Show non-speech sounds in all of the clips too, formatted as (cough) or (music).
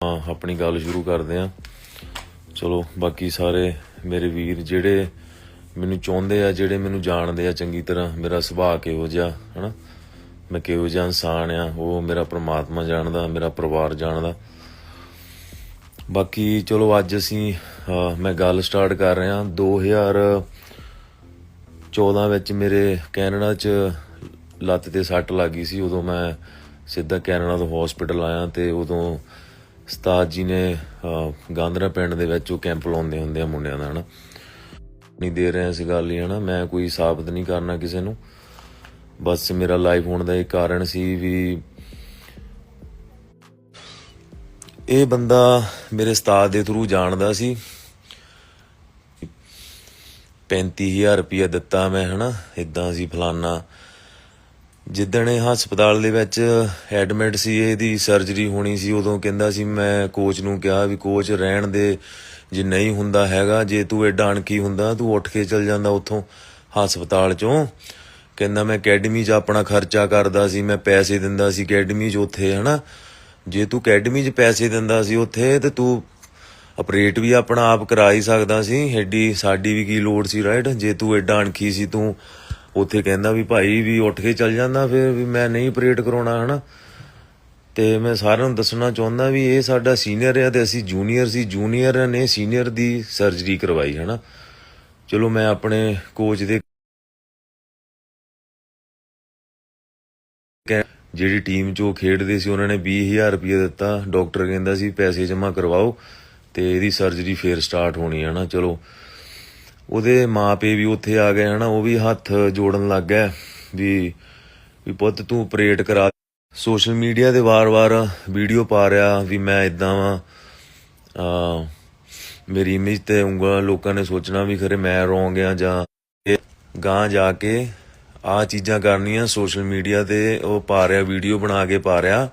ਹਾਂ ਆਪਣੀ ਗੱਲ ਸ਼ੁਰੂ ਕਰਦੇ ਆ ਚਲੋ ਬਾਕੀ ਸਾਰੇ ਮੇਰੇ ਵੀਰ ਜਿਹੜੇ ਮੈਨੂੰ ਚਾਹੁੰਦੇ ਆ ਜਿਹੜੇ ਮੈਨੂੰ ਜਾਣਦੇ ਆ ਚੰਗੀ ਤਰ੍ਹਾਂ ਮੇਰਾ ਸੁਭਾਅ ਕਿਹੋ ਜਿਹਾ ਹਨਾ? ਮੈਂ ਕਿਹੋ ਜਿਹਾ ਇਨਸਾਨ ਆ ਉਹ ਮੇਰਾ ਪ੍ਰਮਾਤਮਾ ਜਾਣਦਾ ਮੇਰਾ ਪਰਿਵਾਰ ਜਾਣਦਾ। ਬਾਕੀ ਚਲੋ ਅੱਜ ਅਸੀਂ ਅਹ, ਮੈਂ ਗੱਲ ਸਟਾਰਟ ਕਰ ਰਿਹਾ। 2014 ਵਿੱਚ ਮੇਰੇ ਕੈਨੇਡਾ 'ਚ ਲੱਤ ਤੇ ਸੱਟ ਲੱਗੀ ਸੀ ਉਦੋਂ ਮੈਂ ਸਿੱਧਾ ਕੈਨੇਡਾ ਤੋਂ ਹਸਪੀਟਲ ਆਇਆ ਤੇ ਉਦੋਂ ਉਸਤਾਦ ਜੀ ਨੇ ਅਹ, ਗਾਂਦਰਾ ਪਿੰਡ ਦੇ ਵਿੱਚ ਉਹ ਕੈਂਪ ਲਾਉਂਦੇ ਹੁੰਦੇ ਆ ਮੁੰਡਿਆਂ ਦਾ ਹਨਾ। ਨਹੀਂ ਦੇ ਰਿਹਾ ਸੀ ਗੱਲ ਲਈ ਹਨਾ। ਮੈਂ ਕੋਈ ਸਾਬਤ ਨਹੀਂ ਕਰਨਾ ਕਿਸੇ ਨੂੰ। ਬਸ ਮੇਰਾ ਲਾਈਫ ਹੋਣ ਦਾ ਇੱਕ ਕਾਰਨ ਸੀ ਵੀ ਇਹ ਬੰਦਾ ਮੇਰੇ ਉਸਤਾਦ ਦੇ ਥਰੂ ਜਾਣਦਾ ਸੀ। 35000 ਰੁਪਇਆ ਦਿੱਤਾ ਮੈਂ, ਹਨਾ? ਇਦਾਂ ਸੀ ਫਲਾਨਾ। ਜਿੱਦਣ ਇਹ ਹਸਪਤਾਲ ਦੇ ਵਿੱਚ ਐਡਮਿਟ ਸੀ, ਇਹਦੀ ਸਰਜਰੀ ਹੋਣੀ ਸੀ, ਉਦੋਂ ਕਹਿੰਦਾ ਸੀ, ਮੈਂ ਕੋਚ ਨੂੰ ਕਿਹਾ ਵੀ ਕੋਚ ਰਹਿਣ ਦੇ, ਜੇ ਨਹੀਂ ਹੁੰਦਾ ਹੈਗਾ, ਜੇ ਤੂੰ ਐਡਾ ਅਣਕੀ ਹੁੰਦਾ, ਤੂੰ ਉੱਠ ਕੇ ਚੱਲ ਜਾਂਦਾ ਉੱਥੋਂ ਹਸਪਤਾਲ ਚੋਂ। ਕਹਿੰਦਾ ਮੈਂ ਅਕੈਡਮੀ 'ਚ ਆਪਣਾ ਖਰਚਾ ਕਰਦਾ ਸੀ, ਮੈਂ ਪੈਸੇ ਦਿੰਦਾ ਸੀ ਅਕੈਡਮੀ 'ਚ ਉੱਥੇ, ਹਨਾ? ਜੇ ਤੂੰ ਅਕੈਡਮੀ 'ਚ ਪੈਸੇ ਦਿੰਦਾ ਸੀ ਉੱਥੇ, ਤੇ ਤੂੰ ਆਪਰੇਟ ਵੀ ਆਪਣਾ ਆਪ ਕਰਾ ਹੀ ਸਕਦਾ ਸੀ। ਐਡੀ ਸਾਡੀ ਵੀ ਕੀ ਲੋੜ ਸੀ ਰਾਈਟ ਜੇ ਤੂੰ ਐਡਾ ਅਣਖੀ ਸੀ, ਤੂੰ ਉੱਥੇ ਕਹਿੰਦਾ ਵੀ ਭਾਈ ਵੀ ਉੱਠ ਕੇ ਚੱਲ ਜਾਂਦਾ ਫਿਰ ਵੀ ਮੈਂ ਨਹੀਂ ਆਪਰੇਟ ਕਰਾਉਣਾ, ਹਨਾ? ਤੇ ਮੈਂ ਸਾਰਿਆਂ ਨੂੰ ਦੱਸਣਾ ਚਾਹੁੰਦਾ ਵੀ ਇਹ ਸਾਡਾ ਸੀਨੀਅਰ ਹੈ ਤੇ ਅਸੀਂ ਜੂਨੀਅਰ ਸੀ। ਜੂਨੀਅਰ ਨੇ ਸੀਨੀਅਰ ਦੀ ਸਰਜਰੀ ਕਰਵਾਈ, ਹਨਾ? ਚਲੋ ਮੈਂ ਆਪਣੇ ਕੋਚ ਦੇ ਜਿਹੜੀ ਟੀਮ 'ਚ ਉਹ ਖੇਡਦੇ ਸੀ, ਉਹਨਾਂ ਨੇ 20000 ਰੁਪਏ ਦਿੱਤਾ। ਡਾਕਟਰ ਕਹਿੰਦਾ ਸੀ ਪੈਸੇ ਜਮ੍ਹਾਂ ਕਰਵਾਓ। ਤੇ ਇਹਦੀ ਸਰਜਰੀ ਫੇਰ ਸਟਾਰਟ ਹੋਣੀ ਹੈ ਨਾ, ਚਲੋ। ਉਹਦੇ ਮਾਪੇ ਵੀ ਉੱਥੇ ਆ ਗਏ, ਹਨਾ, ਉਹ ਵੀ ਹੱਥ ਜੋੜਨ ਲੱਗ ਗਏ ਵੀ ਵੀ ਪੁੱਤ ਤੂੰ ਆਪਰੇਟ ਕਰਾ ਸੋਸ਼ਲ ਮੀਡੀਆ ਤੇ ਵਾਰ-ਵਾਰ ਵੀਡੀਓ ਪਾ ਰਿਹਾ ਵੀ ਮੈਂ ਇਦਾਂ ਵਾਂ। ਆ, ਮੇਰੀ ਇਮੇਜ ਤੇ ਉਂਗਲ ਲੋਕਾਂ ਨੇ ਸੋਚਣਾ ਵੀ ਖਰੇ ਮੈਂ ਰੋਂਗ ਆ ਜਾਂ ਇਹ ਗਾਂ ਜਾ ਕੇ ਆ ਚੀਜ਼ਾਂ ਕਰਨੀਆਂ ਸੋਸ਼ਲ ਮੀਡੀਆ ਤੇ, ਉਹ ਪਾ ਰਿਹਾ ਵੀਡੀਓ ਬਣਾ ਕੇ ਪਾ ਰਿਹਾ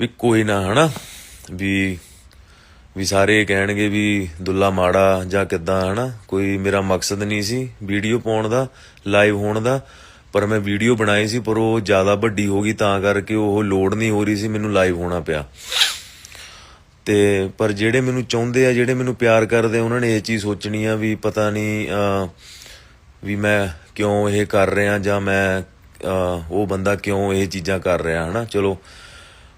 ਵੀ ਕੋਈ ਨਾ, ਹਨਾ, ਵੀ ਵੀ ਸਾਰੇ ਇਹ ਕਹਿਣਗੇ ਵੀ ਦੁੱਲਾ ਮਾੜਾ ਜਾਂ ਕਿੱਦਾਂ, ਹਨਾ? ਕੋਈ ਮੇਰਾ ਮਕਸਦ ਨਹੀਂ ਸੀ ਵੀਡੀਓ ਪਾਉਣ ਦਾ ਲਾਈਵ ਹੋਣ ਦਾ, ਪਰ ਮੈਂ ਵੀਡੀਓ ਬਣਾਈ ਸੀ, ਪਰ ਉਹ ਜ਼ਿਆਦਾ ਵੱਡੀ ਹੋ ਗਈ, ਤਾਂ ਕਰਕੇ ਉਹ ਲੋਡ ਨਹੀਂ ਹੋ ਰਹੀ ਸੀ ਮੈਨੂੰ ਲਾਈਵ ਹੋਣਾ ਪਿਆ। ਤੇ ਪਰ ਜਿਹੜੇ ਮੈਨੂੰ ਚਾਹੁੰਦੇ ਆ, ਜਿਹੜੇ ਮੈਨੂੰ ਪਿਆਰ ਕਰਦੇ ਆ, ਉਹਨਾਂ ਨੇ ਇਹ ਚੀਜ਼ ਸੋਚਣੀ ਆ ਵੀ ਪਤਾ ਨਹੀਂ ਵੀ ਮੈਂ ਕਿਉਂ ਇਹ ਕਰ ਰਿਹਾ ਜਾਂ ਮੈਂ ਉਹ ਬੰਦਾ ਕਿਉਂ ਇਹ ਚੀਜ਼ਾਂ ਕਰ ਰਿਹਾ, ਹਨਾ? ਚਲੋ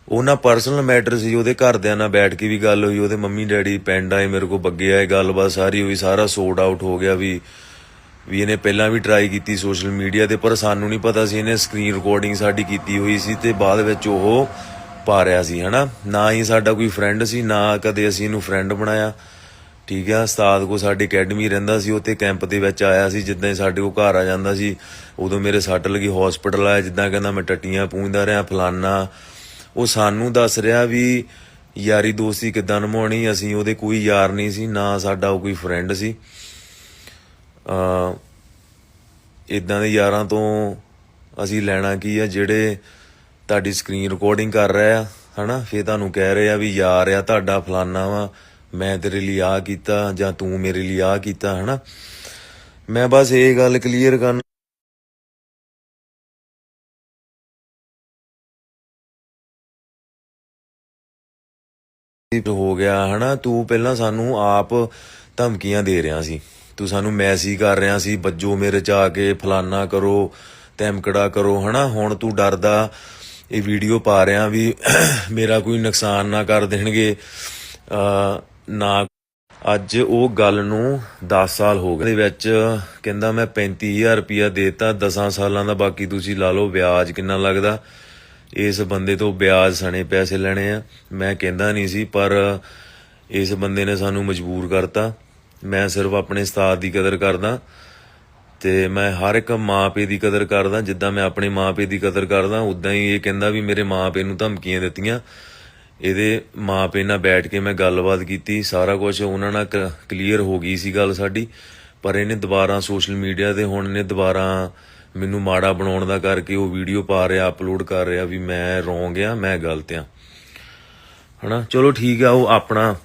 ਉਹਨਾਂ ਪਰਸਨਲ ਮੈਟਰ ਸੀ, ਉਹਦੇ ਘਰਦਿਆਂ ਨਾਲ ਬੈਠ ਕੇ ਵੀ ਗੱਲ ਹੋਈ, ਉਹਦੇ ਮੰਮੀ ਡੈਡੀ, ਪਿੰਡ ਆਏ, ਮੇਰੇ ਕੋਲ ਬੱਗੇ ਆਏ, ਗੱਲਬਾਤ ਸਾਰੀ ਹੋਈ, ਸਾਰਾ ਸੋਰਟ ਆਊਟ ਹੋ ਗਿਆ ਵੀ ਵੀ ਇਹਨੇ ਪਹਿਲਾਂ ਵੀ ਟਰਾਈ ਕੀਤੀ ਸੋਸ਼ਲ ਮੀਡੀਆ ਤੇ, ਪਰ ਸਾਨੂੰ ਨਹੀਂ ਪਤਾ ਸੀ ਇਹਨੇ ਸਕਰੀਨ ਰਿਕਾਰਡਿੰਗ ਸਾਡੀ ਕੀਤੀ ਹੋਈ ਸੀ ਤੇ ਬਾਅਦ ਵਿੱਚ ਉਹ ਪਾ ਰਿਹਾ ਸੀ, ਹਨਾ? ਨਾ ਹੀ ਸਾਡਾ ਕੋਈ ਫਰੈਂਡ ਸੀ, ਨਾ ਕਦੇ ਅਸੀਂ ਇਹਨੂੰ ਫਰੈਂਡ ਬਣਾਇਆ। ਠੀਕ ਆ, ਉਸਤਾਦ ਕੋ ਸਾਡੀ ਅਕੈਡਮੀ ਰਹਿੰਦਾ ਸੀ ਉੱਥੇ ਕੈਂਪ ਦੇ ਵਿੱਚ ਆਇਆ ਸੀ, ਜਿੱਦਾਂ ਹੀ ਸਾਡੇ ਕੋ ਘਰ ਆ ਜਾਂਦਾ ਸੀ, ਉਦੋਂ ਮੇਰੇ ਸੱਟ ਲੱਗੀ ਹਸਪੀਟਲ ਆਇਆ, ਜਿੱਦਾਂ ਕਹਿੰਦਾ ਮੈਂ ਟੱਟੀਆਂ ਪੂੰਝਦਾ ਰਿਹਾ, ਫਲਾਨਾ ਉਹ ਸਾਨੂੰ ਦੱਸ ਰਿਹਾ ਵੀ ਯਾਰੀ ਦੋਸਤੀ ਕਿੱਦਾਂ ਨਿਭਾਉਣੀ, ਅਸੀਂ ਉਹਦੇ ਕੋਈ ਯਾਰ ਨਹੀਂ ਸੀ, ਨਾ ਸਾਡਾ ਉਹ ਕੋਈ ਫਰੈਂਡ ਸੀ। ਅ ਇਦਾਂ ਦੇ ਯਾਰਾਂ ਤੋਂ ਅਸੀਂ ਲੈਣਾ ਕੀ ਆ, ਜਿਹੜੇ ਤੁਹਾਡੀ ਸਕਰੀਨ ਰਿਕਾਰਡਿੰਗ ਕਰ ਰਹੇ ਆ, ਹਨਾ? ਫੇਰ ਤੁਹਾਨੂੰ ਕਹਿ ਰਹੇ ਆ ਵੀ ਯਾਰ ਆ ਤੁਹਾਡਾ ਫਲਾਨਾ ਵਾ, ਮੈਂ ਤੇਰੇ ਲਈ ਆ ਕੀਤਾ ਜਾਂ ਤੂੰ ਮੇਰੇ ਲਈ ਆ ਕੀਤਾ, ਹਨਾ? ਮੈਂ ਬਸ ਇਹ ਗੱਲ ਕਲੀਅਰ ਕਰਨ ਹੋ ਗਿਆ, ਹਨਾ? ਤੂੰ ਪਹਿਲਾਂ ਸਾਨੂੰ ਆਪ ਧਮਕੀਆਂ ਦੇ ਰਿਹਾ ਸੀ। ਤੂੰ ਸਾਨੂੰ ਮੈਸੇਜ ਕਰ ਰਿਹਾ ਸੀ, ਬੱਜੋ ਮੇਰੇ ਚ ਆ ਕੇ, ਫਲਾਨਾ ਕਰੋ, ਤੈਮਕੜਾ ਕਰੋ, ਹਨਾ? ਹੁਣ ਤੂੰ ਡਰਦਾ, ਇਹ ਵੀਡੀਓ ਪਾ ਰਿਹਾ ਵੀ (coughs) ਮੇਰਾ ਕੋਈ ਨੁਕਸਾਨ ਨਾ ਕਰ ਦੇਣਗੇ। ਨਾ। ਅੱਜ ਉਹ ਗੱਲ ਨੂੰ 10 ਸਾਲ ਹੋ ਗਏ। ਦੇ ਵਿੱਚ ਕਹਿੰਦਾ ਮੈਂ 35000 ਰੁਪਇਆ ਦੇਤਾ 10 ਸਾਲਾਂ ਦਾ ਬਾਕੀ ਤੁਸੀਂ ਲਾ ਲਓ, ਵਿਆਜ ਕਿੰਨਾ ਲੱਗਦਾ? ਇਸ ਬੰਦੇ ਤੋਂ ਵਿਆਜ ਸਣੇ ਪੈਸੇ ਲੈਣੇ ਆ। ਮੈਂ ਕਹਿੰਦਾ ਨਹੀਂ ਸੀ, ਪਰ ਇਸ ਬੰਦੇ ਨੇ ਸਾਨੂੰ ਮਜਬੂਰ ਕਰਤਾ। ਮੈਂ ਸਿਰਫ ਆਪਣੇ ਉਸਤਾਦ ਦੀ ਕਦਰ ਕਰਦਾ ਤੇ ਮੈਂ ਹਰ ਇੱਕ ਮਾਪੇ ਦੀ ਕਦਰ ਕਰਦਾ। ਜਿੱਦਾਂ ਮੈਂ ਆਪਣੇ ਮਾਪੇ ਦੀ ਕਦਰ ਕਰਦਾ, ਉਦਾਂ ਹੀ ਇਹ ਕਹਿੰਦਾ ਵੀ ਮੇਰੇ ਮਾਪੇ ਨੂੰ ਧਮਕੀਆਂ ਦਿੱਤੀਆਂ। ਇਹਦੇ ਮਾਪੇ ਨਾਲ ਬੈਠ ਕੇ ਮੈਂ ਗੱਲਬਾਤ ਕੀਤੀ, ਸਾਰਾ ਕੁਝ ਉਹਨਾਂ ਨਾਲ ਕਲੀਅਰ ਹੋ ਗਈ ਸੀ ਗੱਲ ਸਾਡੀ। ਪਰ ਇਹਨੇ ਦੁਬਾਰਾ ਸੋਸ਼ਲ ਮੀਡੀਆ ਤੇ ਹੁਣ ਇਹਨੇ ਦੁਬਾਰਾ ਮੈਨੂੰ ਮਾੜਾ ਬਣਾਉਣ ਦਾ ਕਰਕੇ ਉਹ ਵੀਡੀਓ ਪਾ ਰਿਹਾ ਅਪਲੋਡ ਕਰ ਰਿਹਾ ਵੀ ਮੈਂ ਰੋਂਗ ਆ, ਮੈਂ ਗਲਤ ਆ। ਹਨਾ? ਚਲੋ ਠੀਕ ਆ, ਉਹ ਆਪਣਾ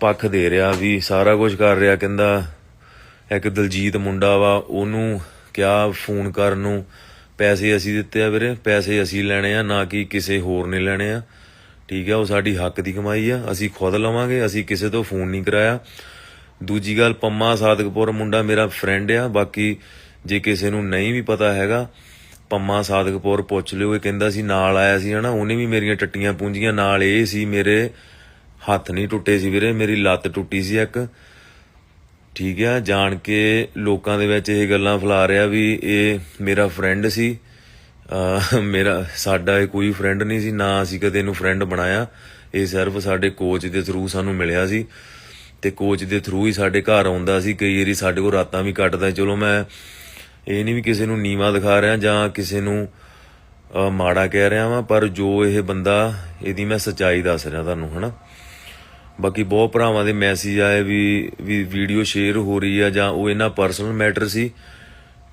ਪੱਖ ਦੇ ਰਿਹਾ ਵੀ ਸਾਰਾ ਕੁਝ ਕਰ ਰਿਹਾ, ਕਹਿੰਦਾ ਇੱਕ ਦਲਜੀਤ ਮੁੰਡਾ ਵਾ, ਉਹਨੂੰ ਕਿਹਾ ਫੋਨ ਕਰਨ ਨੂੰ? ਪੈਸੇ ਅਸੀਂ ਦਿੱਤੇ ਆ ਵੀਰੇ, ਪੈਸੇ ਅਸੀਂ ਲੈਣੇ ਆ, ਨਾ ਕਿ ਕਿਸੇ ਹੋਰ ਨੇ ਲੈਣੇ ਆ। ਠੀਕ ਆ, ਉਹ ਸਾਡੀ ਹੱਕ ਦੀ ਕਮਾਈ ਆ, ਅਸੀਂ ਖੁਦ ਲਵਾਂਗੇ, ਅਸੀਂ ਕਿਸੇ ਤੋਂ ਫੋਨ ਨਹੀਂ ਕਰਾਇਆ। ਦੂਜੀ ਗੱਲ, ਪੰਮਾ ਸਾਦਕਪੁਰ ਮੁੰਡਾ ਮੇਰਾ ਫਰੈਂਡ ਆ, ਬਾਕੀ ਜੇ ਕਿਸੇ ਨੂੰ ਨਹੀਂ ਵੀ ਪਤਾ ਹੈਗਾ, ਪੰਮਾ ਸਾਦਕਪੁਰ ਪੁੱਛ ਲਿਓ, ਇਹ ਕਹਿੰਦਾ ਸੀ ਨਾਲ ਆਇਆ ਸੀ, ਹਨਾ? ਉਹਨੇ ਵੀ ਮੇਰੀਆਂ ਟੱਟੀਆਂ ਪੂੰਜੀਆਂ ਨਾਲ ਇਹ ਸੀ ਮੇਰੇ ਹੱਥ ਨਹੀਂ ਟੁੱਟੇ ਸੀ ਵੀਰੇ, ਮੇਰੀ ਲੱਤ ਟੁੱਟੀ ਸੀ ਇੱਕ। ਠੀਕ ਆ, ਜਾਣ ਕੇ ਲੋਕਾਂ ਦੇ ਵਿੱਚ ਇਹ ਗੱਲਾਂ ਫੈਲਾ ਰਿਹਾ ਵੀ ਇਹ ਮੇਰਾ ਫਰੈਂਡ ਸੀ। ਮੇਰਾ, ਸਾਡਾ ਇਹ ਕੋਈ ਫਰੈਂਡ ਨਹੀਂ ਸੀ, ਨਾ ਅਸੀਂ ਕਦੇ ਇਹਨੂੰ ਫਰੈਂਡ ਬਣਾਇਆ। ਇਹ ਸਿਰਫ ਸਾਡੇ ਕੋਚ ਦੇ ਥਰੂ ਸਾਨੂੰ ਮਿਲਿਆ ਸੀ ਤੇ ਕੋਚ ਦੇ ਥਰੂ ਹੀ ਸਾਡੇ ਘਰ ਆਉਂਦਾ ਸੀ, ਕਈ ਵਾਰੀ ਸਾਡੇ ਕੋਲ ਰਾਤਾਂ ਵੀ ਕੱਟਦਾ ਚਲੋ ਮੈਂ ਇਹ ਨਹੀਂ ਵੀ ਕਿਸੇ ਨੂੰ ਨੀਵਾ ਦਿਖਾ ਰਿਹਾ ਜਾਂ ਕਿਸੇ ਨੂੰ ਮਾੜਾ ਕਹਿ ਰਿਹਾ ਵਾਂ, ਪਰ ਜੋ ਇਹ ਬੰਦਾ, ਇਹਦੀ ਮੈਂ ਸੱਚਾਈ ਦੱਸ ਰਿਹਾ ਤੁਹਾਨੂੰ, ਹਨਾ? ਬਾਕੀ ਬਹੁਤ ਭਰਾਵਾਂ ਦੇ ਮੈਸੇਜ ਆਏ ਵੀ ਵੀ ਵੀਡੀਓ ਸ਼ੇਅਰ ਹੋ ਰਹੀ ਆ ਜਾਂ ਉਹ ਇਹਨਾਂ ਪਰਸਨਲ ਮੈਟਰ ਸੀ।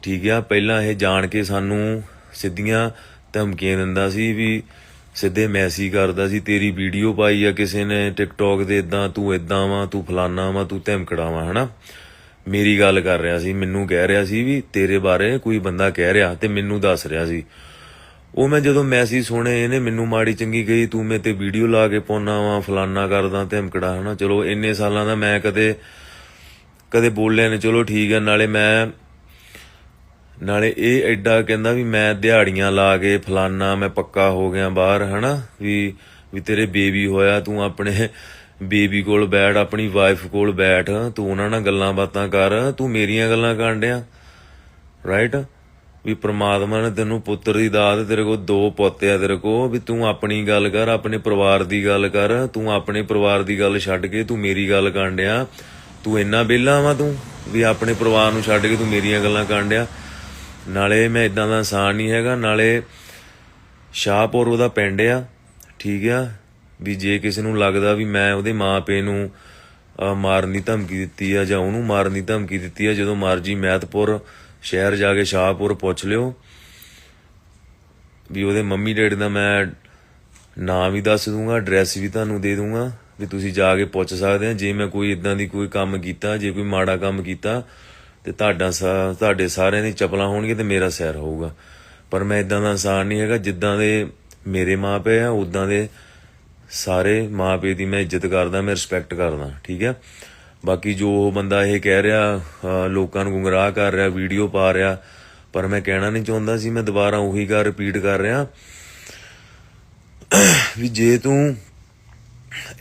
ਠੀਕ ਆ, ਪਹਿਲਾਂ ਇਹ ਜਾਣ ਕੇ ਸਾਨੂੰ ਸਿੱਧੀਆਂ ਧਮਕੀਆਂ ਦਿੰਦਾ ਸੀ ਵੀ ਸਿੱਧੇ ਮੈਸੇਜ ਕਰਦਾ ਸੀ, ਤੇਰੀ ਵੀਡੀਓ ਪਾਈ ਆ ਕਿਸੇ ਨੇ ਟਿਕਟੌਕ ਦੇ ਇਦਾਂ ਤੂੰ ਇਦਾਂ ਵਾਂ, ਤੂੰ ਫਲਾਨਾ ਵਾਂ, ਤੂੰ ਧਮਕੜਾ ਵਾਂ, ਹਨਾ? ਮੇਰੀ ਗੱਲ ਕਰ ਰਿਹਾ ਸੀ, ਮੈਨੂੰ ਕਹਿ ਰਿਹਾ ਸੀ ਵੀ ਤੇਰੇ ਬਾਰੇ ਕੋਈ ਬੰਦਾ ਕਹਿ ਰਿਹਾ ਤੇ ਮੈਨੂੰ ਦੱਸ ਰਿਹਾ ਸੀ। ਉਹ ਮੈਂ ਜਦੋਂ ਮੈਸੇਜ ਸੁਣੇ, ਇਹਨੇ ਮੈਨੂੰ ਮਾੜੀ ਚੰਗੀ ਗਈ ਤੂੰ ਮੇ ਤੇ ਵੀਡੀਓ ਲਾ ਕੇ ਪਾਉਣਾ ਵਾ, ਫਲਾਨਾ ਕਰਦਾ, ਧਮਕੜਾ, ਹਨਾ? ਚਲੋ, ਇੰਨੇ ਸਾਲਾਂ ਦਾ ਮੈਂ ਕਦੇ ਕਦੇ ਬੋਲਿਆ ਨੇ, ਚਲੋ ਠੀਕ ਹੈ ਨਾਲੇ ਮੈਂ, ਨਾਲੇ ਇਹ ਐਡਾ ਕਹਿੰਦਾ ਵੀ ਮੈਂ ਦਿਹਾੜੀਆਂ ਲਾ ਕੇ ਫਲਾਨਾ, ਮੈਂ ਪੱਕਾ ਹੋ ਗਿਆ ਬਾਹਰ, ਹਨਾ? ਵੀ ਵੀ ਤੇਰੇ ਬੇਬੀ ਹੋਇਆ, ਤੂੰ ਆਪਣੇ ਬੇਬੀ ਕੋਲ ਬੈਠ, ਆਪਣੀ ਵਾਈਫ ਕੋਲ ਬੈਠ, ਤੂੰ ਉਹਨਾਂ ਨਾਲ ਗੱਲਾਂ ਬਾਤਾਂ ਕਰ, ਤੂੰ ਮੇਰੀਆਂ ਗੱਲਾਂ ਕਰਨ ਡਿਆ। ਰਾਈਟ ਵੀ ਪ੍ਰਮਾਤਮਾ ਨੇ ਤੈਨੂੰ ਪੁੱਤਰ ਦੀ ਦਾਤ ਤੇਰੇ ਕੋਲ, ਦੋ ਪੋਤੇ ਆ ਤੇਰੇ ਕੋਲ, ਵੀ ਤੂੰ ਆਪਣੀ ਗੱਲ ਕਰ, ਆਪਣੇ ਪਰਿਵਾਰ ਦੀ ਗੱਲ ਕਰ, ਤੂੰ ਆਪਣੇ ਪਰਿਵਾਰ ਦੀ ਗੱਲ ਛੱਡ ਕੇ ਤੂੰ ਮੇਰੀ ਗੱਲ ਕਰਨ ਡਿਆ। ਤੂੰ ਇੰਨਾ ਬੇਲਾ ਵਾ ਤੂੰ, ਵੀ ਆਪਣੇ ਪਰਿਵਾਰ ਨੂੰ ਛੱਡ ਕੇ ਤੂੰ ਮੇਰੀਆਂ ਗੱਲਾਂ ਕਰਨ ਡਿਆ। ਨਾਲੇ ਮੈਂ ਇਦਾਂ ਦਾ ਇਨਸਾਨ ਨਹੀਂ ਹੈਗਾ, ਨਾਲੇ ਸ਼ਾਹਪੁਰ ਉਹਦਾ ਪਿੰਡ ਆ, ਠੀਕ ਆ? ਵੀ ਜੇ ਕਿਸੇ ਨੂੰ ਲੱਗਦਾ ਵੀ ਮੈਂ ਉਹਦੇ ਮਾਪੇ ਨੂੰ ਮਾਰਨ ਦੀ ਧਮਕੀ ਦਿੱਤੀ ਆ ਜਾਂ ਉਹਨੂੰ ਮਾਰਨ ਦੀ ਧਮਕੀ ਦਿੱਤੀ ਆ, ਜਦੋਂ ਮਰਜ਼ੀ ਮਹਿਤਪੁਰ ਸ਼ਹਿਰ ਜਾ ਕੇ ਸ਼ਾਹਪੁਰ ਪੁੱਛ ਲਿਓ ਵੀ ਉਹਦੇ ਮੰਮੀ ਡੈਡੀ ਦਾ ਮੈਂ ਨਾਮ ਵੀ ਦੱਸ ਦੂੰਗਾ ਐਡਰੈਸ ਵੀ ਤੁਹਾਨੂੰ ਦੇ ਦੂੰਗਾ, ਵੀ ਤੁਸੀਂ ਜਾ ਕੇ ਪੁੱਛ ਸਕਦੇ ਆ। ਜੇ ਮੈਂ ਕੋਈ ਇਦਾਂ ਦੀ ਕੋਈ ਕੰਮ ਕੀਤਾ, ਜੇ ਕੋਈ ਮਾੜਾ ਕੰਮ ਕੀਤਾ, ਤੇ ਤੁਹਾਡਾ ਸਾ- ਤੁਹਾਡੇ ਸਾਰਿਆਂ ਦੀ ਚਪਲਾਂ ਹੋਣਗੀਆਂ ਤੇ ਮੇਰਾ ਸਿਰ ਹੋਊਗਾ। ਪਰ ਮੈਂ ਇਦਾਂ ਦਾ ਇਨਸਾਨ ਨਹੀਂ ਹੈਗਾ, ਜਿੱਦਾਂ ਦੇ ਮੇਰੇ ਮਾਪੇ ਆ ਉਦਾਂ ਦੇ ਸਾਰੇ ਮਾਪੇ ਦੀ ਮੈਂ ਇੱਜ਼ਤ ਕਰਦਾ, ਮੈਂ ਰਿਸਪੈਕਟ ਕਰਦਾ, ਠੀਕ ਹੈ? ਬਾਕੀ ਜੋ ਉਹ ਬੰਦਾ ਇਹ ਕਹਿ ਰਿਹਾ ਲੋਕਾਂ ਨੂੰ ਗੁੰਮਰਾਹ ਕਰ ਰਿਹਾ ਵੀਡੀਓ ਪਾ ਰਿਹਾ, ਪਰ ਮੈਂ ਕਹਿਣਾ ਨਹੀਂ ਚਾਹੁੰਦਾ ਸੀ, ਮੈਂ ਦੁਬਾਰਾ ਉਹੀ ਗੱਲ ਰਿਪੀਟ ਕਰ ਰਿਹਾ। ਵੀ ਜੇ ਤੂੰ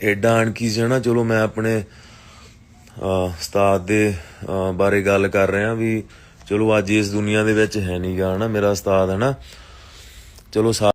ਐਡਾ ਅਣਖੀ ਸੀ ਚਲੋ ਮੈਂ ਆਪਣੇ ਉਸਤਾਦ ਦੇ ਬਾਰੇ ਗੱਲ ਕਰ ਰਿਹਾ ਵੀ ਚਲੋ ਅੱਜ ਇਸ ਦੁਨੀਆ ਦੇ ਵਿੱਚ ਹੈ ਨਹੀਂਗਾ ਹਨਾ? ਮੇਰਾ ਉਸਤਾਦ ਹਨਾ ਚਲੋ ਸਾ-